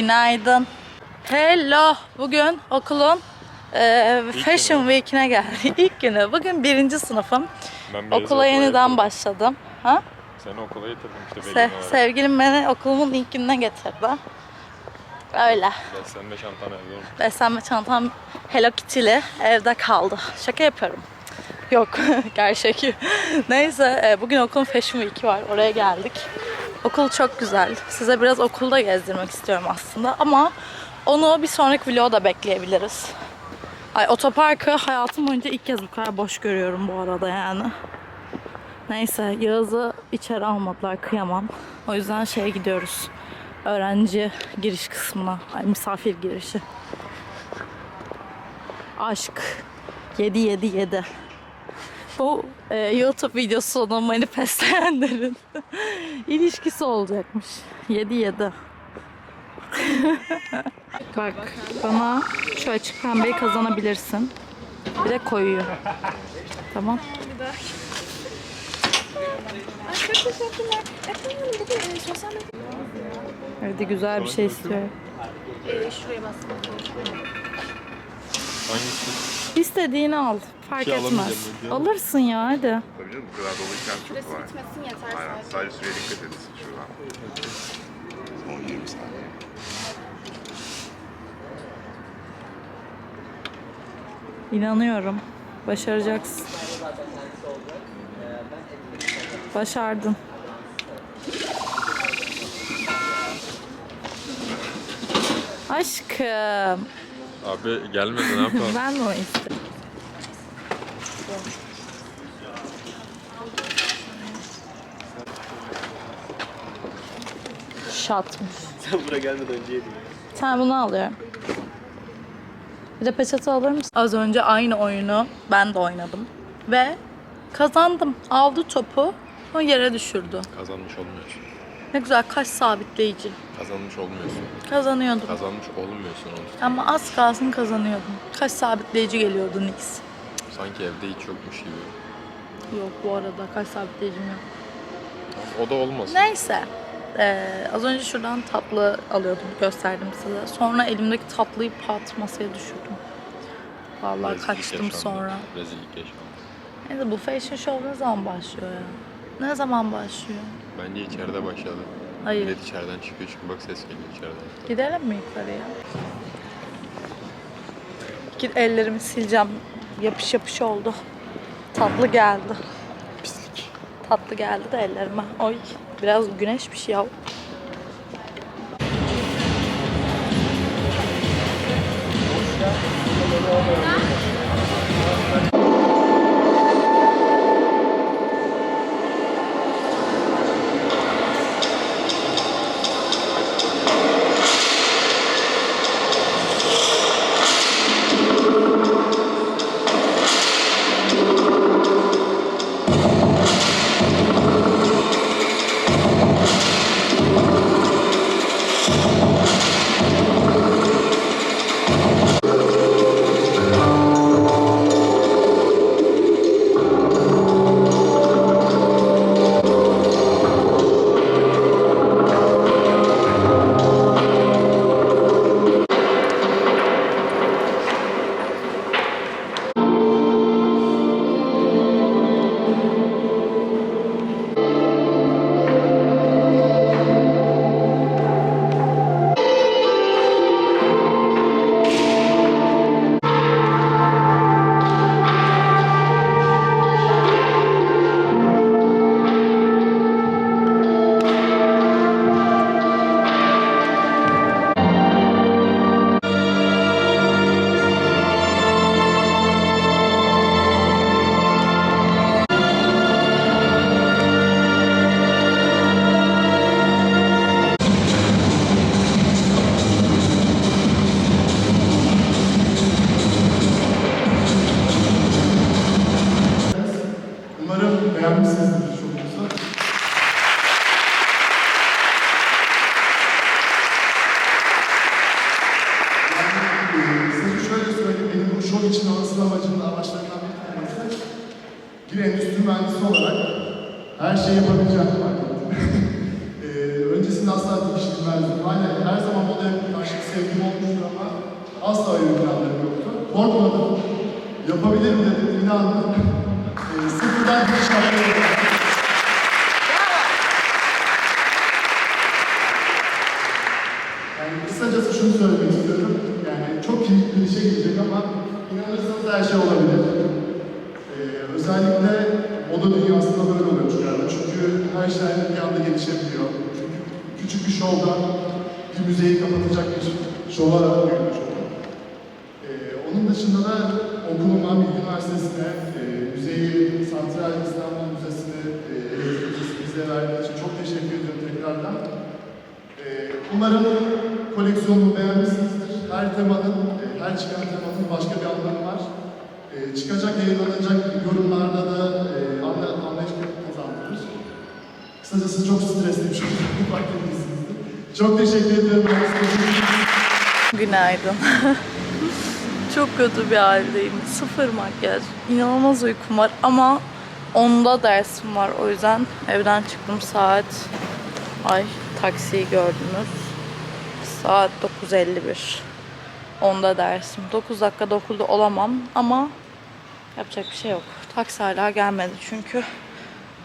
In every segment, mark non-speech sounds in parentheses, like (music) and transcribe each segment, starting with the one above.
Günaydın. Hello. Bugün okulun e, Fashion Week'ine geldik. (laughs) İlk günü. Bugün birinci sınıfım. Ben Okula yeniden getirdim. başladım. Ha? Seni okula getirdim işte Se- sevgilim beni okulumun ilk gününe getirdi. Öyle. Beslenme çantan evde. Beslenme çantam Hello Kitty'li evde kaldı. Şaka yapıyorum. Yok (laughs) gerçek. Neyse e, bugün okulun Fashion Week'i var. Oraya geldik. Okul çok güzel. Size biraz okulda gezdirmek istiyorum aslında ama onu bir sonraki vlogda bekleyebiliriz. Ay otoparkı hayatım boyunca ilk kez bu kadar boş görüyorum bu arada yani. Neyse Yağız'ı içeri almadılar kıyamam. O yüzden şeye gidiyoruz. Öğrenci giriş kısmına. Ay, misafir girişi. Aşk. 7 7 7. Bu e, YouTube videosunu manifestleyenlerin (laughs) ilişkisi olacakmış. 7 7. (laughs) Bak bana şu açık pembeyi kazanabilirsin. Bir de koyuyor. Tamam. E. Hadi güzel bir şey istiyorum. E, şuraya bastım. Hangisi? İstediğini al. Fark şey etmez. Alırsın ya hadi. Tabii canım bu kadar doluyken çok Süresi kolay. bitmesin yeter Aynen. sadece. Sadece süreye dikkat edin şuradan. 10-20 saniye. İnanıyorum. Başaracaksın. Başardın. Aşkım. Abi gelmedi ne yapalım? (laughs) Ben de onu istedim. Şatmış. Sen buraya gelmeden önce yedin. Sen bunu alıyorum. Bir de peçete alır mısın? Az önce aynı oyunu ben de oynadım. Ve kazandım. Aldı topu. O yere düşürdü. Kazanmış olmuyorsun. Ne güzel kaş sabitleyici. Kazanmış olmuyorsun. Kazanıyordum. Kazanmış olmuyorsun onu. Ama az kalsın kazanıyordum. Kaş sabitleyici geliyordu Nix. Sanki evde hiç yokmuş gibi. Yok bu arada kaş sabitleyicim yok. O da olmasın. Neyse. Ee, az önce şuradan tatlı alıyordum. Gösterdim size. Sonra elimdeki tatlıyı pat masaya düşürdüm. Vallahi Rezillik kaçtım yaşandı. sonra. Rezillik yaşandı. Neyse bu fashion show ne zaman başlıyor ya? Ne zaman başlıyor? Bence içeride başladı. Hayır. Millet içeriden çıkıyor çünkü bak ses geliyor içeriden. Gidelim mi yukarıya? Git ellerimi sileceğim. Yapış yapış oldu. Tatlı geldi. Pislik. Tatlı geldi de ellerime. Oy biraz güneşmiş ya. Umarım beğenmişsinizdir çok şey güzel. E, şöyle söyleyeyim, benim bu şov için asıl amacım da amaçlarından bir tanesi bir endüstri mühendisi olarak her şeyi yapabileceğim ee, (laughs) öncesinde asla değiştirmezdim. Hala her zaman moda karşılık sevgim olmuştur ama asla öyle planlarım yoktu. Korkmadım. Yapabilirim dedim, inandım. Sıfırdan bir yapıyorum. Yani kısacası şunu söylemek istiyorum. Yani çok iyi klişe gelecek ama inanırsanız her şey olabilir. Ee, özellikle moda dünyasında böyle oluyor çıkardı. Çünkü her şey bir anda gelişebiliyor. Çünkü küçük bir şovdan bir müzeyi kapatacak bir şova büyümüş oldu. Ee, onun dışında da okuluma, Bilgi Üniversitesi'ne, e, müzeyi, Santral İstanbul Müzesi'ne, e, Elektrik Müzesi bize verdiği için çok teşekkür ediyorum tekrardan. Ee, umarım koleksiyonumu beğenmişsinizdir. Her temanın, e, her çıkan temanın başka bir anlamı var. Ee, çıkacak, yayınlanacak yorumlarda da e, anla, anlayış kazandırır. Kısacası çok stresliyim şu an. (laughs) Fark etmişsinizdir. Çok teşekkür ediyorum. Günaydın. (laughs) Çok kötü bir haldeyim. Sıfır makyaj. İnanılmaz uykum var ama onda dersim var. O yüzden evden çıktım saat ay taksiyi gördünüz. Saat 9.51. Onda dersim. 9 dakikada okulda olamam ama yapacak bir şey yok. Taksi hala gelmedi çünkü.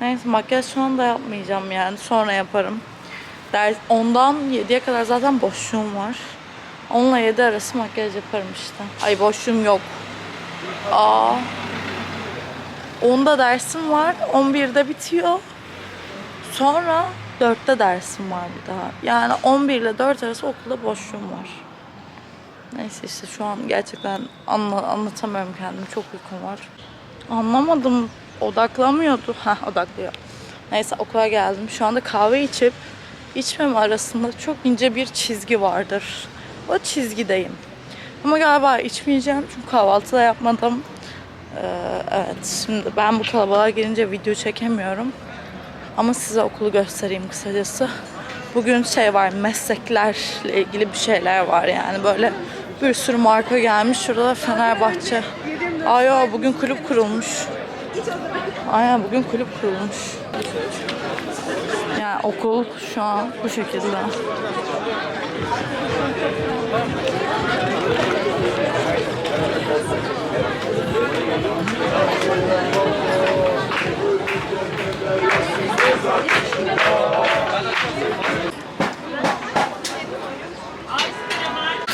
Neyse makyaj şu anda yapmayacağım yani. Sonra yaparım. Ders, ondan 7'ye kadar zaten boşluğum var. Onunla 7 arası makyaj yaparım işte. Ay boşluğum yok. Aa. Onda dersim var. 11'de bitiyor. Sonra 4'te dersim var bir daha. Yani 11 ile 4 arası okulda boşluğum var. Neyse işte şu an gerçekten anla, anlatamıyorum kendimi. Çok uykum var. Anlamadım. Odaklamıyordu. (laughs) Heh odaklıyor. Neyse okula geldim. Şu anda kahve içip içmeme arasında çok ince bir çizgi vardır. O çizgideyim. Ama galiba içmeyeceğim çünkü kahvaltı da yapmadım. Ee, evet şimdi ben bu kalabalığa gelince video çekemiyorum. Ama size okulu göstereyim kısacası. Bugün şey var mesleklerle ilgili bir şeyler var yani böyle bir sürü marka gelmiş. Şurada da Fenerbahçe. Ay yo, bugün kulüp kurulmuş. Aynen bugün kulüp kurulmuş. Yani okul şu an bu şekilde.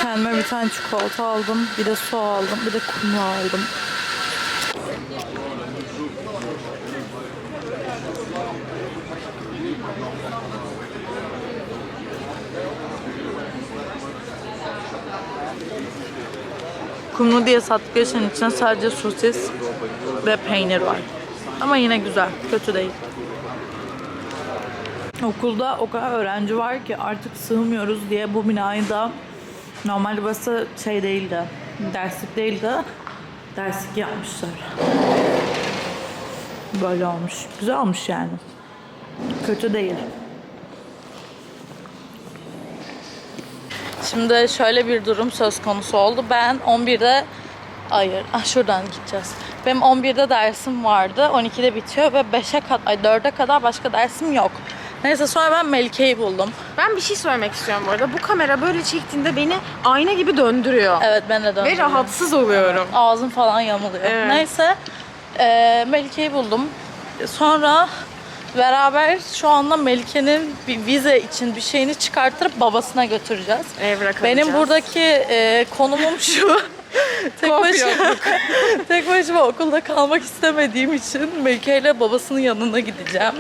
Kendime bir tane çikolata aldım, bir de su aldım, bir de kumru aldım. Kumru diye sattıkları şeyin içinde sadece sosis ve peynir var. Ama yine güzel, kötü değil. Okulda o kadar öğrenci var ki artık sığmıyoruz diye bu binayı da normalde burası şey değildi, derslik değildi, derslik yapmışlar. Böyle olmuş. Güzel olmuş yani. Kötü değil. Şimdi şöyle bir durum söz konusu oldu. Ben 11'de hayır, ah şuradan gideceğiz. Benim 11'de dersim vardı. 12'de bitiyor ve 5'e kadar, ay 4'e kadar başka dersim yok. Neyse sonra ben Melike'yi buldum. Ben bir şey söylemek istiyorum bu arada. Bu kamera böyle çektiğinde beni ayna gibi döndürüyor. Evet ben de döndüm. Ve rahatsız oluyorum. Ağzım falan yamuluyor. Evet. Neyse eee Melike'yi buldum. Sonra beraber şu anda Melike'nin bir vize için bir şeyini çıkarttırıp babasına götüreceğiz. Evrak Benim alacağız. buradaki eee, konumum şu. (laughs) tek, başıma, (laughs) tek başıma okulda kalmak istemediğim için Melike ile babasının yanına gideceğim.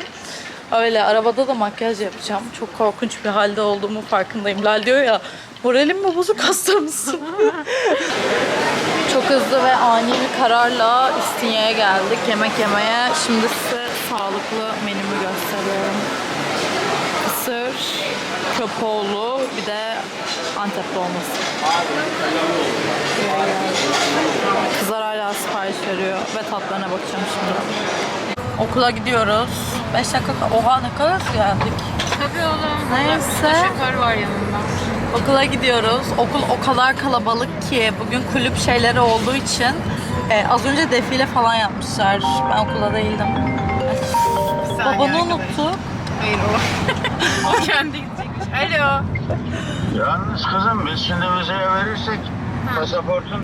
Öyle arabada da makyaj yapacağım. Çok korkunç bir halde olduğumu farkındayım. Lal diyor ya moralim mi bozuk hasta mısın? (laughs) Çok hızlı ve ani bir kararla İstinye'ye geldik yemek yemeye. Şimdi size sağlıklı köpoğlu, bir de Antep dolması. Kızlar hala sipariş veriyor ve tatlarına bakacağım şimdi. Okula gidiyoruz. 5 dakika Oha ne kadar geldik. Tabii oğlum. Neyse. Şoför var yanında. Okula gidiyoruz. Okul o kadar kalabalık ki bugün kulüp şeyleri olduğu için e, az önce defile falan yapmışlar. Ben okulda değildim. Babanı unuttuk. Hayır o. (laughs) o kendi gidecekmiş. Alo. Yalnız kızım biz şimdi vizeye verirsek pasaportun